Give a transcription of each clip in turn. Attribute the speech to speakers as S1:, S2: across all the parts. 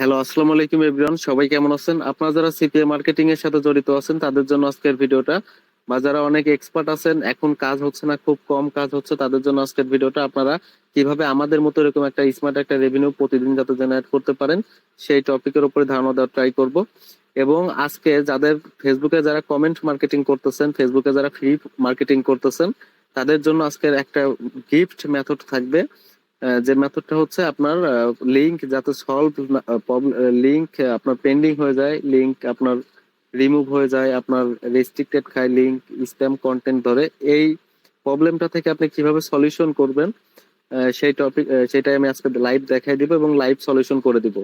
S1: Hello, আসসালামু আলাইকুম everyone. সবাই কেমন আছেন? আপনারা যারা সিপিএ মার্কেটিং এর সাথে জড়িত আছেন, তাদের জন্য আজকের ভিডিওটা। বা যারা অনেক এক্সপার্ট আছেন, এখন কাজ হচ্ছে না, খুব কম কাজ হচ্ছে, তাদের জন্য আজকের ভিডিওটা। আপনারা কীভাবে আমাদের মতো এরকম একটা স্মার্ট একটা রেভিনিউ প্রতিদিন যাতে জেনারেট করতে পারেন, সেই টপিকের উপরে ধারণা দেওয়ার ট্রাই করব। এবং আজকে যাদের ফেসবুকে যারা কমেন্ট মার্কেটিং করতেছেন ফেসবুকে যারা ফ্রি মার্কেটিং করতেছেন, তাদের জন্য আজকের একটা গিফট মেথড থাকবে। যে মেথডটা হচ্ছে আপনার লিংক যাতে সলভ লিংক আপনার পেন্ডিং হয়ে যায় লিংক আপনার রিমুভ হয়ে যায়, আপনার রেস্ট্রিক্টেড খায় লিংক স্প্যাম কন্টেন্ট ধরে, এই প্রবলেমটা থেকে আপনি কীভাবে সলিউশন করবেন সেই টপিক সেটাই আমি আজকে লাইভ দেখাই দিব এবং লাইভ সলিউশন করে দিব।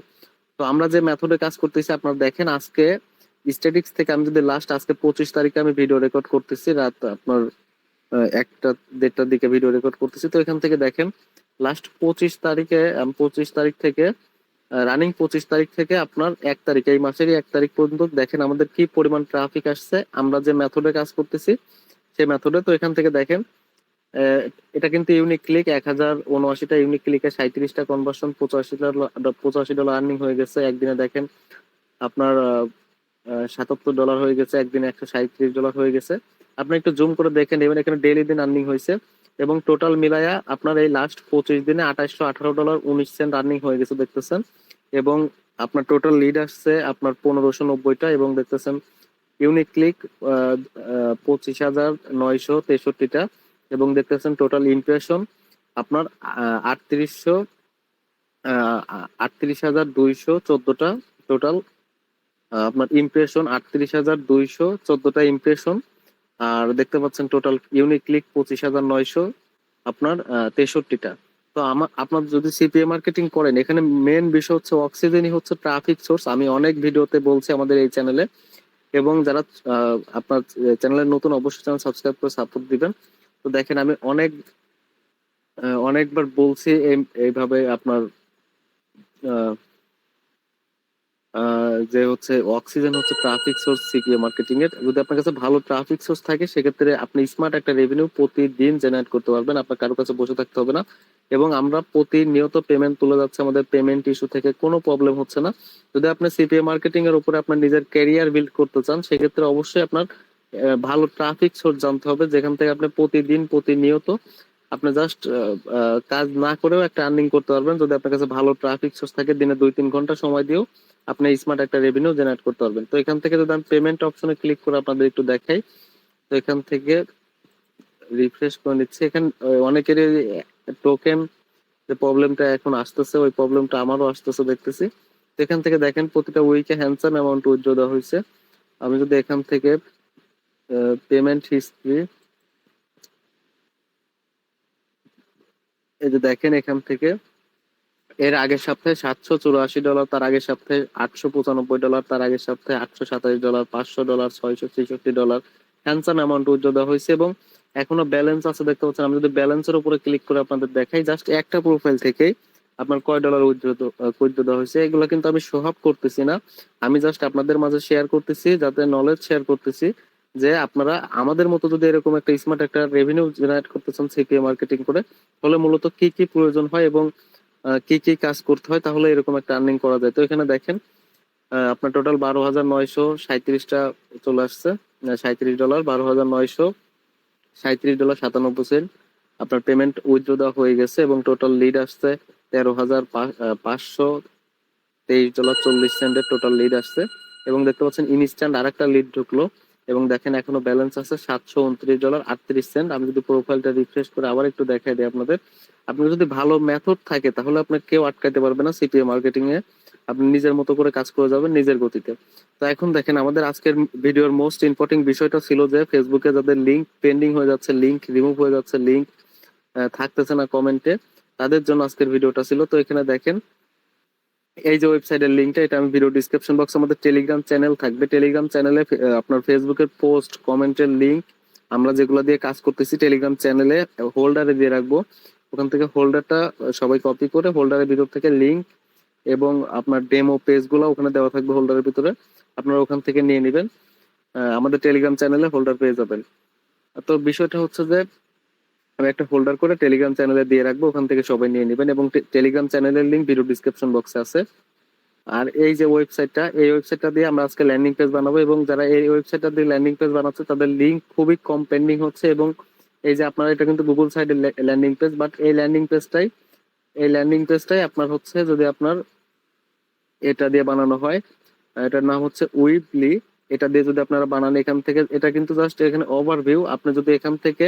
S1: তো আমরা যে মেথডে কাজ করতেছি, আপনারা দেখেন আজকে স্ট্যাটিক্স থেকে আমি যদি লাস্ট আজকে পঁচিশ তারিখে আমি ভিডিও রেকর্ড করতেছি, রাত আপনার একটা দেড়টার দিকে ভিডিও রেকর্ড করতেছি, তো এখান থেকে দেখেন লাস্ট পঁচিশ তারিখে পঁচিশ তারিখ থেকে রানিং পঁচিশ তারিখ থেকে আপনার এক তারিখ, এই মাসেরই এক তারিখ পর্যন্ত দেখেন আমাদের কি পরিমাণ ট্রাফিক আসছে, আমরা যে মেথডে কাজ করতেছি, সেই মেথডে তো এখান থেকে দেখেন এটা কিন্তু ইউনিক ক্লিক এক হাজার উনআশিটা ইউনিক ক্লিকে সাঁত্রিশটা কনভার্সন পঁচাশি ডলার পঁচাশি ডলার আর্নিং হয়ে গেছে, একদিনে দেখেন আপনার সাতাত্তর ডলার হয়ে গেছে, একদিনে একশো সাঁত্রিশ ডলার হয়ে গেছে। আপনি একটু জুম করে দেখেন এবার এখানে ডেইলি দিন আর্নিং হয়েছে। এবং টোটাল মিলায়া আপনার এই লাস্ট পঁচিশ দিনে আঠাশশো আঠারো ডলার উনিশ সেন্ট রানিং হয়ে গেছে দেখতেছেন। এবং আপনার টোটাল লিড আসছে আপনার পনেরোশো নব্বইটা এবং দেখতেছেন ইউনিক ক্লিক পঁচিশ হাজার নয়শো তেষট্টিটা এবং দেখতেছেন টোটাল ইমপ্রেশন আপনার আটত্রিশশো আটত্রিশ হাজার দুইশো চোদ্দটা টোটাল আপনার ইমপ্রেশন আটত্রিশ হাজার দুইশো চোদ্দটা ইমপ্রেশন আর দেখতে পাচ্ছেন টোটাল ইউনিক ক্লিক পঁচিশ হাজার নয়শো, আপনার তেষট্টিটা। তো আমার আপনার যদি সিপিএ মার্কেটিং করেন, এখানে মেন বিষয় হচ্ছে অক্সিজেনই হচ্ছে ট্রাফিক সোর্স আমি অনেক ভিডিওতে বলছি আমাদের এই চ্যানেলে এবং যারা আপনার চ্যানেলের নতুন অবশ্যই চ্যানেল সাবস্ক্রাইব করে সাপোর্ট দিবেন। তো দেখেন আমি অনেক অনেকবার বলছি এই- এইভাবে আপনার যে হচ্ছে অক্সিজেন হচ্ছে ট্রাফিক সোর্স সিপিএ মার্কেটিং এর। যদি আপনার কাছে ভালো ট্রাফিক সোর্স থাকে, সেক্ষেত্রে আপনি স্মার্ট একটা রেভিনিউ প্রতিদিন জেনারেট করতে পারবেন। আপনার কারও কাছে বসে থাকতে হবে না। এবং আমরা প্রতিনিয়ত পেমেন্ট তুলে যাচ্ছে, আমাদের পেমেন্ট ইস্যু থেকে কোনো প্রবলেম হচ্ছে না। যদি আপনি সিপিএ মার্কেটিং এর উপরে আপনার নিজের ক্যারিয়ার বিল্ড করতে চান, সেক্ষেত্রে অবশ্যই আপনার ভালো ট্রাফিক সোর্স জানতে হবে, যেখান থেকে আপনি প্রতিদিন, প্রতিনিয়ত আপনি জাস্ট কাজ না করেও একটা আর্নিং করতে পারবেন। যদি আপনার কাছে ভালো ট্রাফিক সোর্স থাকে, দিনে দুই তিন ঘণ্টা সময় দিয়েও আপনি স্মার্ট একটা রেভিনিউ জেনারেট করতে পারবেন। তো এখান থেকে যদি আমি পেমেন্ট অপশনে ক্লিক করে আপনাদের একটু দেখাই, তো এখান থেকে রিফ্রেশ করে নিচ্ছি। এখানে অনেকেরই টোকেন যে প্রবলেমটা এখন আসতেছে, ওই প্রবলেমটা আমারও আসতেছে দেখতেছি। তো এখান থেকে দেখেন, প্রতিটা উইকে হ্যান্ডসাম অ্যামাউন্ট উইথড্র দেওয়া হয়েছে। আমি যদি এখান থেকে পেমেন্ট হিস্ট্রি এই যে দেখেন এখান থেকে, এর আগের সপ্তাহে সাতশো চুরাশি ডলার তার আগের সপ্তাহে আটশো পঁচানব্বই ডলার তার আগের সপ্তাহে আটশো সাতাশ ডলার পাঁচশো ডলার ছয়শো ছেষট্টি ডলার হ্যান্ডসাম অ্যামাউন্ট উইথড্র দেওয়া হয়েছে এবং এখনও ব্যালেন্স আছে, দেখতে পাচ্ছেন। আমি যদি ব্যালেন্সের উপরে ক্লিক করে আপনাদের দেখাই জাস্ট একটা প্রোফাইল থেকেই আপনার কয় ডলার উইথড্র দেওয়া হয়েছে। এগুলো কিন্তু আমি সোহাব করতেছি না। আমি জাস্ট আপনাদের মাঝে শেয়ার করতেছি, যাতে নলেজ শেয়ার করতেছি। যে আপনারা আমাদের মতো যদি এরকম একটা স্মার্ট একটা রেভিনিউ জেনারেট করতে চান সিপিএ মার্কেটিং করে, তাহলে মূলত কি কি প্রয়োজন হয় এবং কি কি কাজ করতে হয় তাহলে এরকম একটা আর্নিং করা যায়। তো এখানে দেখেন আপনার টোটাল বারো হাজার নয়শো সাঁত্রিশটা চলে আসছে। সাঁত্রিশ ডলার বারো হাজার নয়শো সাঁত্রিশ ডলার সাতানব্বই সেন্ট আপনার পেমেন্ট উইথড্র দেওয়া হয়ে গেছে এবং টোটাল লিড আসছে তেরো হাজার পাঁচশো তেইশ ডলার চল্লিশ সেন্টের টোটাল লিড আসছে। এবং দেখতে পাচ্ছেন ইনস্ট্যান্ট আরেকটা লিড ঢুকলো। এবং দেখেন এখনও ব্যালেন্স আছে সাতশো উনত্রিশ ডলার আটত্রিশ সেন্ট আমি যদি প্রোফাইলটা রিফ্রেশ করে আবার একটু দেখাই দিই আপনাদের। আপনার যদি ভালো মেথড থাকে, তাহলে আপনার কেউ আটকাইতে পারবে না সিপিএ মার্কেটিং এ। আপনি নিজের মতো করে কাজ করে যাবেন নিজের গতিতে। তো এখন দেখেন আমাদের আজকের ভিডিওর মোস্ট ইম্পর্টেন্ট বিষয়টা ছিল যে ফেসবুকে যাদের লিঙ্ক পেন্ডিং হয়ে যাচ্ছে লিঙ্ক রিমুভ হয়ে যাচ্ছে লিঙ্ক থাকতেছে না কমেন্টে তাদের জন্য আজকের ভিডিওটা ছিল। তো এখানে দেখেন এই যে ওয়েবসাইটের লিঙ্কটা এটা আমি ভিডিও ডিসক্রিপশন বক্স আমাদের টেলিগ্রাম চ্যানেল থাকবে। টেলিগ্রাম চ্যানেলে আপনার ফেসবুকের পোস্ট কমেন্টের লিঙ্ক আমরা যেগুলো দিয়ে কাজ করতেছি টেলিগ্রাম চ্যানেলে হোল্ডারে দিয়ে রাখব। ওখান থেকে হোল্ডারটা সবাই কপি করে হোল্ডারের ভিতর থেকে লিঙ্ক এবং আপনার ডেমো পেজগুলো ওখানে দেওয়া থাকবে হোল্ডারের ভিতরে। আপনারা ওখান থেকে নিয়ে নেবেন। আমাদের টেলিগ্রাম চ্যানেলে হোল্ডার পেয়ে যাবেন। তো বিষয়টা হচ্ছে যে আমি একটা ফোল্ডার করে টেলিগ্রাম চ্যানেলে দিয়ে রাখব, ওখান থেকে সবাই নিয়ে নেবেন এবং টেলিগ্রাম চ্যানেলের লিংক ভিডিও ডিসক্রিপশন বক্সে আছে। আর এই যে ওয়েবসাইটটা এই ওয়েবসাইটটা দিয়ে আমরা আজকে ল্যান্ডিং পেজ বানাবো এবং যারা এই ওয়েবসাইটটা দিয়ে ল্যান্ডিং পেজ বানাচ্ছে, তাদের লিঙ্ক খুবই কম পেন্ডিং হচ্ছে এবং এই যে আপনার, এটা কিন্তু গুগল সাইডের ল্যান্ডিং পেজ বাট এই ল্যান্ডিং পেজটাই এই ল্যান্ডিং পেজটাই আপনার হচ্ছে যদি আপনার এটা দিয়ে বানানো হয় এটার নাম হচ্ছে উইবলি এটা দিয়ে যদি আপনারা বানান এখান থেকে, এটা কিন্তু জাস্ট এখানে ওভারভিউ আপনি যদি এখান থেকে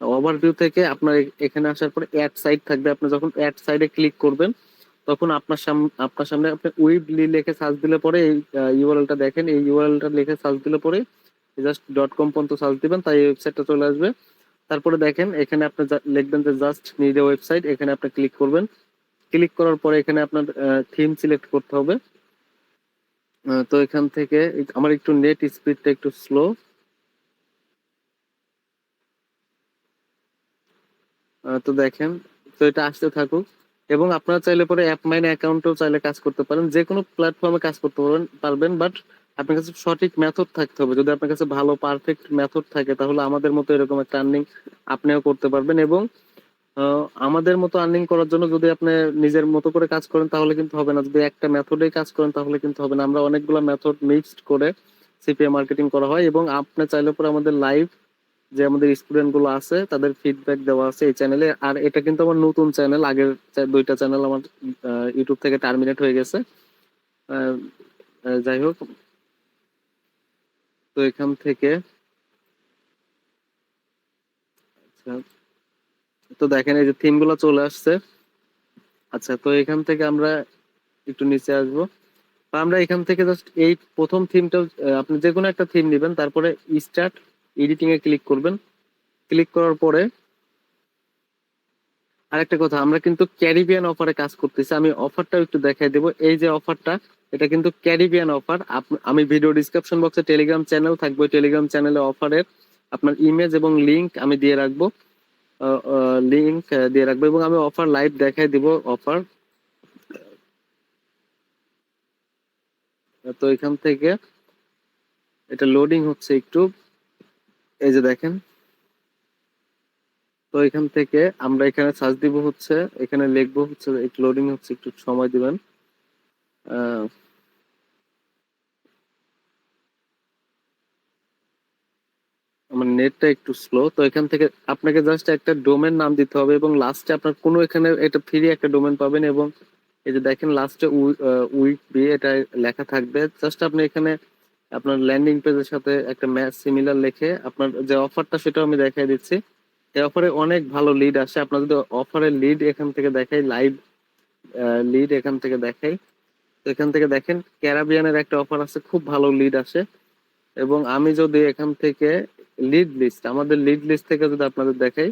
S1: ওভারভিউ থেকে আপনার এখানে আসার পরে অ্যাড সাইড থাকবে। আপনি যখন অ্যাড সাইডে ক্লিক করবেন, তখন আপনার সামনে আপনার সামনে আপনি উইবলি লিখে সার্চ দিলে পরে এই ইউআরএলটা দেখেন। এই ইউআরএলটা লিখে সার্চ দিলে পরে জাস্ট ডট কম পর্যন্ত সার্চ দিবেন, তাই ওয়েবসাইটটা চলে আসবে। তারপরে দেখেন, এখানে আপনি লিখবেন যে জাস্ট নিড ওয়েবসাইট এখানে আপনি ক্লিক করবেন। ক্লিক করার পরে এখানে আপনার থিম সিলেক্ট করতে হবে। তো এখান থেকে, আমার একটু নেট স্পিডটা একটু স্লো তো দেখেন, তো এটা আসতে থাকুক। এবং আপনারা চাইলে পরে অ্যাপ মাইনে অ্যাকাউন্টেও চাইলে কাজ করতে পারেন। যে কোনো প্ল্যাটফর্মে কাজ করতে পারবেন পারবেন বাট আপনার কাছে সঠিক মেথড থাকতে হবে। যদি আপনার কাছে ভালো পারফেক্ট মেথড থাকে, তাহলে আমাদের মতো এরকম একটা আর্নিং আপনিও করতে পারবেন। এবং আমাদের মতো আর্নিং করার জন্য যদি আপনি নিজের মতো করে কাজ করেন, তাহলে কিন্তু হবে না। যদি একটা মেথডেই কাজ করেন, তাহলে কিন্তু হবে না। আমরা অনেকগুলো মেথড মিক্সড করে সিপিএ মার্কেটিং করা হয়। এবং আপনি চাইলে পরে আমাদের লাইভ যে আমাদের স্টুডেন্টগুলো আছে, তাদের ফিডব্যাক দেওয়া আছে এই চ্যানেলে আর এটা কিন্তু আমার নতুন চ্যানেল আগের দুইটা চ্যানেল আমার ইউটিউব থেকে টার্মিনেট হয়ে গেছে। যাই হোক। তো এখান থেকে আচ্ছা তো দেখেন এই যে থিমগুলো চলে আসছে। আচ্ছা তো এখান থেকে আমরা একটু নিচে আসব। আমরা এখান থেকে জাস্ট এই প্রথম থিমটা আপনি যে কোনো একটা থিম নেবেন, তারপরে স্টার্ট এডিটিং এ ক্লিক করবেন। ক্লিক করার পরে আরেকটা কথা, আমরা কিন্তু ক্যারিবিয়ান অফারে কাজ করতেছি। আমি অফারটাও একটু দেখাই দেবো। এই যে অফারটা এটা কিন্তু ক্যারিবিয়ান অফার আমি ভিডিও ডিসক্রিপশন বক্সে টেলিগ্রাম চ্যানেল থাকবে। টেলিগ্রাম চ্যানেলে অফারের আপনার ইমেজ এবং লিংক আমি দিয়ে রাখব। লিংক দিয়ে রাখব এবং আমি অফার লাইভ দেখাই দিব অফার তো এখান থেকে এটা লোডিং হচ্ছে একটু। এই যে দেখেন। তো এখান থেকে আমরা এখানে সার্চ দিব হচ্ছে, এখানে লিখব হচ্ছে লোডিং হচ্ছে একটু সময় দিবেন। আমার নেটটা একটু স্লো তো এখান থেকে আপনাকে জাস্ট একটা ডোমেন নাম দিতে হবে এবং লাস্টে আপনার কোনো এখানে এটা ফ্রি একটা ডোমেন পাবেন এবং এই যে দেখেন লাস্টে উইক বি এটা লেখা থাকবে। জাস্ট আপনি এখানে আপনার ল্যান্ডিং পেজের সাথে একটা ম্যাচ সিমিলার লিখে আপনার যে অফারটা সেটাও আমি দেখাই দিচ্ছি। এই অফারে অনেক ভালো লিড আসে। আপনার যদি অফারের লিড এখান থেকে দেখাই লাইভ লিড এখান থেকে দেখাই তো এখান থেকে দেখেন ক্যারাবিয়ানের একটা অফার আছে, খুব ভালো লিড আসে। এবং আমি যদি এখান থেকে লিড লিস্ট আমাদের লিড লিস্ট থেকে যদি আপনাদের দেখাই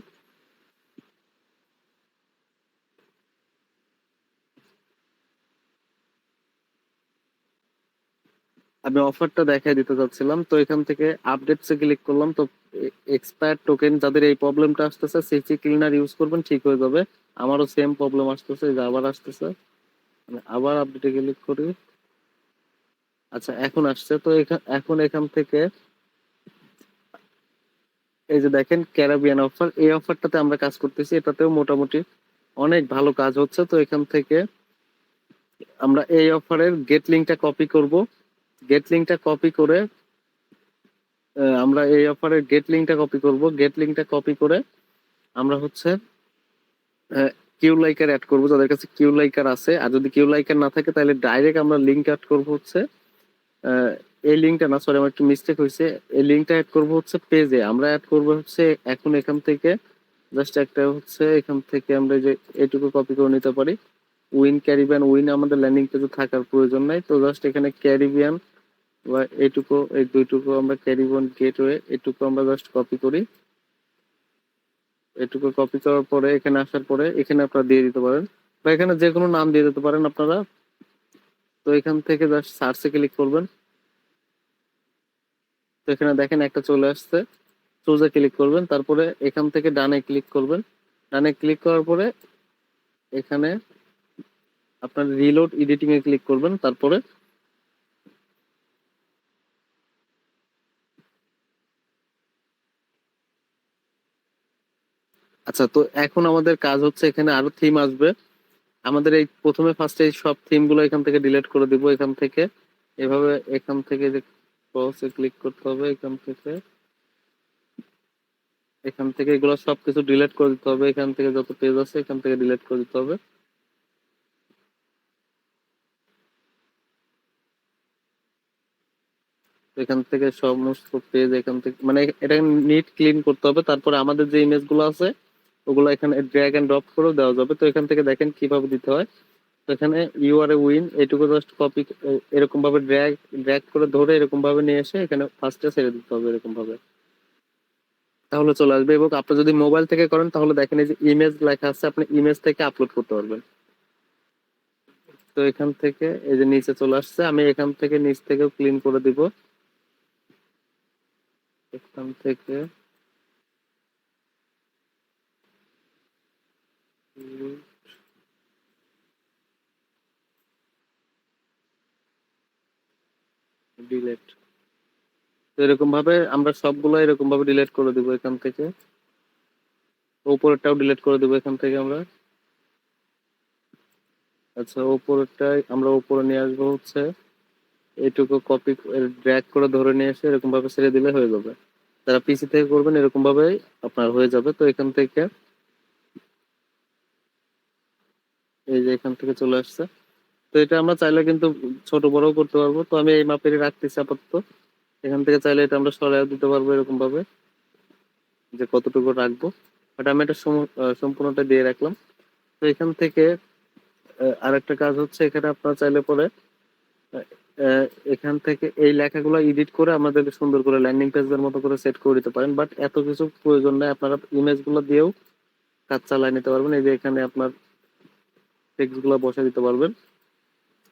S1: আমি অফারটা দেখাই দিতে চাচ্ছিলাম। তো এখান থেকে আপডেটস এ ক্লিক করলাম। তো এক্সপায়ার টোকেন যাদের এই প্রবলেমটা আসতেছে সিসি ক্লিনার ইউজ করবেন, ঠিক হয়ে যাবে। আমারও সেম প্রবলেম আসতেছে আবার আসতেছে। আমি আবার আপডেটে ক্লিক করি। আচ্ছা এখন আসছে। তো এখা- এখন এখান থেকে এই যে দেখেন ক্যারাবিয়ান অফার এই অফারটাতে আমরা কাজ করতেছি। এটাতেও মোটামুটি অনেক ভালো কাজ হচ্ছে। তো এখান থেকে আমরা এই অফারের গেট লিঙ্কটা কপি করব। গেট লিঙ্কটা কপি করে আমরা এই অফারের গেট লিঙ্কটা কপি করব। গেট লিঙ্কটা কপি করে আমরা হচ্ছে কিউ লাইকার অ্যাড করব। যাদের কাছে কিউ লাইকার আছে, আর যদি কিউ লাইকার না থাকে, তাহলে ডাইরেক্ট আমরা লিঙ্ক অ্যাড করব হচ্ছে এই লিঙ্কটা না সরি আমার একটু মিস্টেক হয়েছে। এই লিঙ্কটা অ্যাড করব হচ্ছে পেজে আমরা অ্যাড করব হচ্ছে এখন এখান থেকে জাস্ট একটা হচ্ছে এখান থেকে আমরা যে এটুকু কপি করে নিতে পারি। উইন ক্যারিবিয়ান উইন আমাদের ল্যান্ডিং পেজে থাকার প্রয়োজন নাই। তো জাস্ট এখানে ক্যারিবিয়ান বা এটুকু, এই দুইটুকু আমরা ক্যারিবিয়ান গেটওয়ে এটুকু আমরা জাস্ট কপি করি। এটুকু কপি করার পরে, এখানে আসার পরে, এখানে আপনারা দিয়ে দিতে পারেন। বা এখানে যে কোনো নাম দিয়ে দিতে পারেন আপনারা। তো এখান থেকে জাস্ট সার্চে ক্লিক করবেন। তো এখানে দেখেন একটা চলে আসছে। চুজে ক্লিক করবেন। তারপরে এখান থেকে ডানে ক্লিক করবেন। ডানে ক্লিক করার পরে এখানে আপনার রিলোড এডিটিং এ ক্লিক করবেন। তারপরে আচ্ছা তো এখন আমাদের কাজ হচ্ছে এখানে আরও থিম আসবে। আমাদের এই প্রথমে ফার্স্টে এই সব থিমগুলো এখান থেকে ডিলিট করে দিব, এখান থেকে। এভাবে এখান থেকে যে ক্রসে ক্লিক করতে হবে, এখান থেকে। এখান থেকে এগুলো সবকিছু ডিলিট করে দিতে হবে, এখান থেকে যত পেজ আছে এখান থেকে ডিলিট করে দিতে হবে। এখান থেকে সমস্ত পেজ এখান থেকে মানে এটা নিট ক্লিন করতে হবে, তারপরে আমাদের যে ইমেজগুলো আছে ওগুলো এখানে ড্র্যাগ এন্ড ড্রপ করেও দেওয়া যাবে। তো এখান থেকে দেখেন কীভাবে দিতে হয়। তো এখানে ইউ আর এ উইন এটুকু জাস্ট কপি এরকম ভাবে ড্র্যাগ ড্র্যাগ করে ধরে এরকম ভাবে নিয়ে এসে এখানে ফার্স্টে ছেড়ে দিতে হবে এরকম ভাবে তাহলে চলে আসবে এবং আপনি যদি মোবাইল থেকে করেন, তাহলে দেখেন এই যে ইমেজ লেখা আছে, আপনি ইমেজ থেকে আপলোড করতে পারবেন। তো এখান থেকে এই যে নিচে চলে আসছে, আমি এখান থেকে নিচ থেকেও ক্লিন করে দিব। এখান থেকে ডিলেট এরকম ভাবে আমরা সবগুলো এরকম ভাবে ডিলিট করে দিব এখান থেকে। উপরেরটাও ডিলেট করে দিব এখান থেকে আমরা। আচ্ছা উপরেরটাই আমরা উপরে নিয়ে আসব হচ্ছে। এইটুকু কপি ড্র্যাগ করে ধরে নিয়ে এসে এরকম ভাবে ছেড়ে দিলে হয়ে যাবে। যারা পিসি থেকে করবেন এরকম ভাবে আপনার হয়ে যাবে। তো এখান থেকে এই যে এখান থেকে চলে আসছে। তো এটা আমরা চাইলে কিন্তু ছোট বড়ও করতে পারব। তো আমি এই মাপেরই রাখতেছি আপাতত। এখান থেকে চাইলে এটা আমরা সরাই দিতে পারব এরকম ভাবে যে কতটুকু রাখব। বাট আমি এটা সম্পূর্ণটা দিয়ে রাখলাম। তো এখান থেকে আরেকটা কাজ হচ্ছে, এখানে আপনারা চাইলে পরে এখান থেকে এই লেখাগুলো এডিট করে আমাদের সুন্দর করে ল্যান্ডিং পেজের মতো করে সেট করে দিতে পারেন। বাট এত কিছু প্রয়োজন নাই। আপনারা ইমেজগুলো দিয়েও কাজ চালাই নিতে পারবেন। এই যে এখানে আপনার টেক্সটগুলো বসে দিতে পারবেন।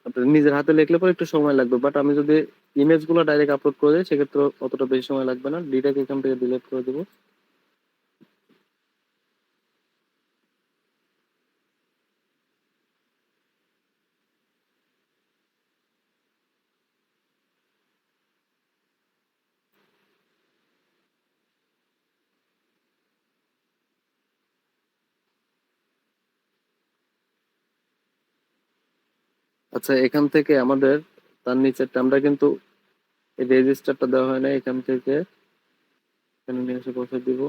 S1: আপনার নিজের হাতে লিখলে পরে একটু সময় লাগবে বাট আমি যদি ইমেজগুলো ডাইরেক্ট আপলোড করে দিই, সেক্ষেত্রে অতটা বেশি সময় লাগবে না। ডিটাকে এখান থেকে ডিলিট করে দেবো। আচ্ছা এখান থেকে আমাদের তার নিচেরটা, আমরা কিন্তু এই রেজিস্টারটা দেওয়া হয় না, এখান থেকে এখানে নিয়ে এসে বসে দিব।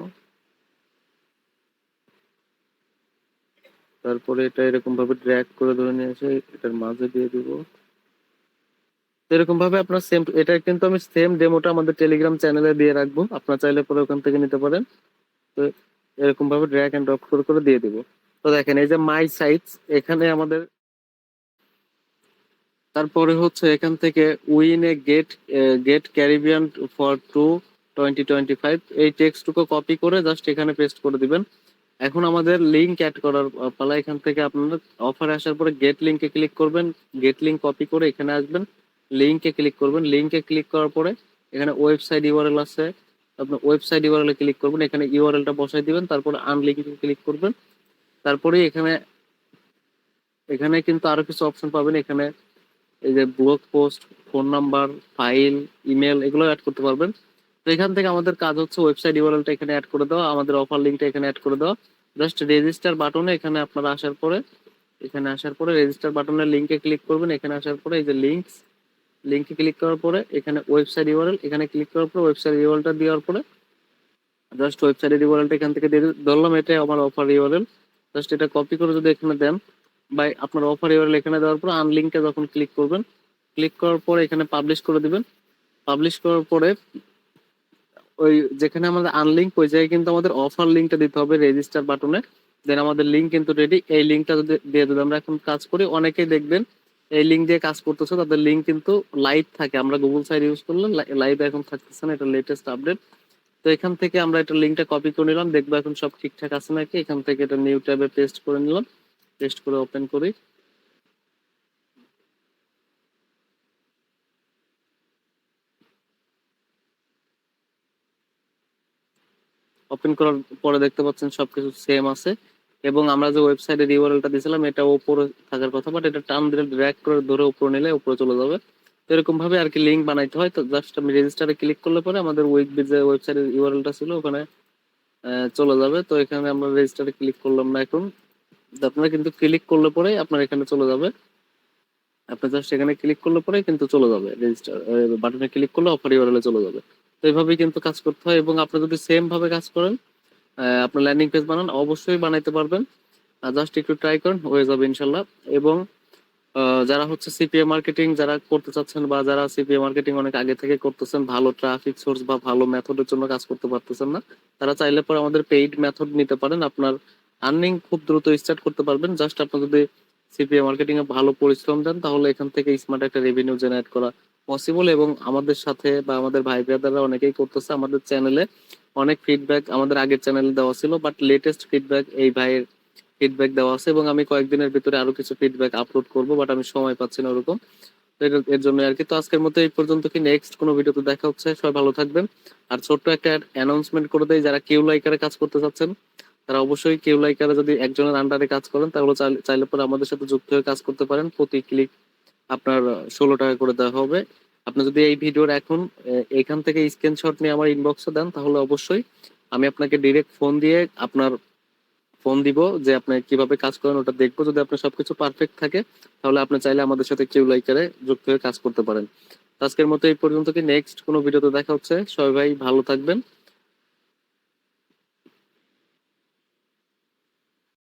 S1: তারপরে এটা এরকম ভাবে ড্র্যাগ করে ধরে নিয়ে এসে এটার মাঝে দিয়ে দিব। এরকম ভাবে আপনার সেম এটা কিন্তু আমি সেম ডেমোটা আমাদের টেলিগ্রাম চ্যানেলে দিয়ে রাখব। আপনার চাইলে পরে ওখান থেকে নিতে পারেন। তো এরকম ভাবে ড্র্যাগ এন্ড ড্রপ করে করে দিয়ে দিব। তো দেখেন, এই যে মাই সাইটস এখানে আমাদের তারপরে হচ্ছে এখান থেকে win a get get Caribbean for two twenty twenty five এই টেক্সটুকু কপি করে জাস্ট এখানে পেস্ট করে দিবেন। এখন আমাদের লিঙ্ক অ্যাড করার পালা এখান থেকে আপনারা অফারে আসার পরে গেট লিঙ্কে ক্লিক করবেন। গেট লিঙ্ক কপি করে এখানে আসবেন। লিঙ্কে ক্লিক করবেন। লিঙ্কে ক্লিক করার পরে এখানে ওয়েবসাইট ইউআরএল আছে। আপনার ওয়েবসাইট ইউআরএল ক্লিক করবেন। এখানে ইউআরএলটা বসাই দিবেন। তারপরে আনলিঙ্কে ক্লিক করবেন। তারপরে এখানে এখানে কিন্তু আরও কিছু অপশন পাবেন। এখানে এই যে blog post phone number file email এগুলো অ্যাড করতে পারবেন। তো এখান থেকে আমাদের কাজ হচ্ছে ওয়েবসাইট ইউআরএলটা এখানে অ্যাড করে দেওয়া, আমাদের অফার লিঙ্কটা এখানে অ্যাড করে দেওয়া। জাস্ট রেজিস্টার বাটনে এখানে আপনারা আসার পরে, এখানে আসার পরে রেজিস্টার বাটনের লিঙ্কে ক্লিক করবেন। এখানে আসার পরে এই যে লিঙ্কস লিঙ্কে ক্লিক করার পরে এখানে ওয়েবসাইট ইউআরএল এখানে ক্লিক করার পরে ওয়েবসাইট ইউআরএলটা দেওয়ার পরে জাস্ট ওয়েবসাইটের ইউআরএলটা এখান থেকে দিয়ে ধরলাম এটাই আমার অফার ইউআরএল জাস্ট এটা কপি করে যদি এখানে দেন বা আপনার অফার ইউআরএল এখানে দেওয়ার পর আনলিঙ্কে যখন ক্লিক করবেন ক্লিক করার পরে এখানে পাবলিশ করে দিবেন। পাবলিশ করার পরে ওই যেখানে আমাদের আনলিঙ্ক ওই জায়গায় কিন্তু আমাদের অফার লিঙ্কটা দিতে হবে রেজিস্টার বাটনে দেন আমাদের লিঙ্ক কিন্তু রেডি এই লিঙ্কটা যদি দিয়ে যদি আমরা এখন কাজ করি, অনেকেই দেখবেন এই লিঙ্ক দিয়ে কাজ করতেছে, তাদের লিঙ্ক কিন্তু লাইভ থাকে। আমরা গুগল সাইট ইউজ করলে লাইভ এখন থাকতেছে না, এটা লেটেস্ট আপডেট তো এখান থেকে আমরা এটা লিঙ্কটা কপি করে নিলাম। দেখব এখন সব ঠিকঠাক আছে নাকি? এখান থেকে এটা নিউ ট্যাবে পেস্ট করে নিলাম। টেস্ট করে ওপেন করি। ওপেন করার পরে দেখতে পাচ্ছেন সবকিছু সেম আছে। এবং আমরা যে ওয়েবসাইটের ইউআরএলটা দিয়েছিলাম, এটা উপরে থাকার কথা বাট এটা টার্ম দিলে ড্র্যাগ করে ধরে উপরে নিলে উপরে চলে যাবে। তো এরকম ভাবে আর কি লিঙ্ক বানাইতে হয়। তো জাস্ট আমি রেজিস্টারে ক্লিক করলে পরে আমাদের উইক যে ওয়েবসাইটের ইউআরএলটা ছিল, ওখানে চলে যাবে। তো এখানে আমরা রেজিস্টারে ক্লিক করলাম না এখন। আপনারা কিন্তু ক্লিক করলে পরে আপনার এখানে চলে যাবে। আপনি জাস্ট এখানে ক্লিক করলে পরে কিন্তু চলে যাবে। রেজিস্টার বাটনে ক্লিক করলে অফার ইউআরএল চলে যাবে। তো এইভাবেই কিন্তু কাজ করতে হয় এবং আপনি যদি সেম ভাবে কাজ করেন আপনার ল্যান্ডিং পেজ বানান, অবশ্যই বানাইতে পারবেন। জাস্ট একটু ট্রাই করেন, হয়ে যাবে ইনশাল্লাহ এবং যারা হচ্ছে সিপিএ মার্কেটিং যারা করতে চাচ্ছেন বা যারা সিপিএ মার্কেটিং অনেক আগে থেকে করতেছেন, ভালো ট্রাফিক সোর্স বা ভালো মেথডের জন্য কাজ করতে পারতেছেন না, তারা চাইলে পরে আমাদের পেইড মেথড নিতে পারেন। আপনার আর্নিং খুব দ্রুত স্টার্ট করতে পারবেন। জাস্ট আপনি যদি সিপিএ মার্কেটিং এ ভালো পরিশ্রম দেন, তাহলে এখান থেকে স্মার্ট একটা রেভিনিউ জেনারেট করা পসিবল এবং আমাদের সাথে বা আমাদের ভাই ব্রাদাররা অনেকেই করতেছে। আমাদের চ্যানেলে অনেক ফিডব্যাক আমাদের আগের চ্যানেলে দেওয়া ছিল বাট লেটেস্ট ফিডব্যাক এই ভাইয়ের ফিডব্যাক দেওয়া আছে এবং আমি কয়েকদিনের ভিতরে আরও কিছু ফিডব্যাক আপলোড করব বাট আমি সময় পাচ্ছি না ওরকম। এর- জন্য আর কি। তো আজকের মতো এই পর্যন্ত কি নেক্সট কোনো ভিডিওতে দেখা হচ্ছে? সবাই ভালো থাকবেন। আর ছোট্ট একটা অ্যানাউন্সমেন্ট করে দেয় যারা কেউ লাইকারে কাজ করতে চাচ্ছেন তারা অবশ্যই কেউ লাইকারে যদি একজনের আন্ডারে কাজ করেন, তাহলে চাইলে- পরে আমাদের সাথে যুক্ত হয়ে কাজ করতে পারেন। প্রতি ক্লিক আপনার ষোলো টাকা করে দেওয়া হবে। আপনি যদি এই ভিডিওর এখন এখান থেকে স্ক্রিনশট নিয়ে আমার ইনবক্সে দেন, তাহলে অবশ্যই আমি আপনাকে ডিরেক্ট ফোন দিয়ে আপনার ফোন দিব যে আপনি কীভাবে কাজ করেন, ওটা দেখব। যদি আপনার সবকিছু পারফেক্ট থাকে, তাহলে আপনি চাইলে আমাদের সাথে কিউ লাইকারে যুক্ত হয়ে কাজ করতে পারেন। আজকের মতো এই পর্যন্ত কি? নেক্সট কোনো ভিডিওতে দেখা হচ্ছে। সবাই ভাই ভালো থাকবেন।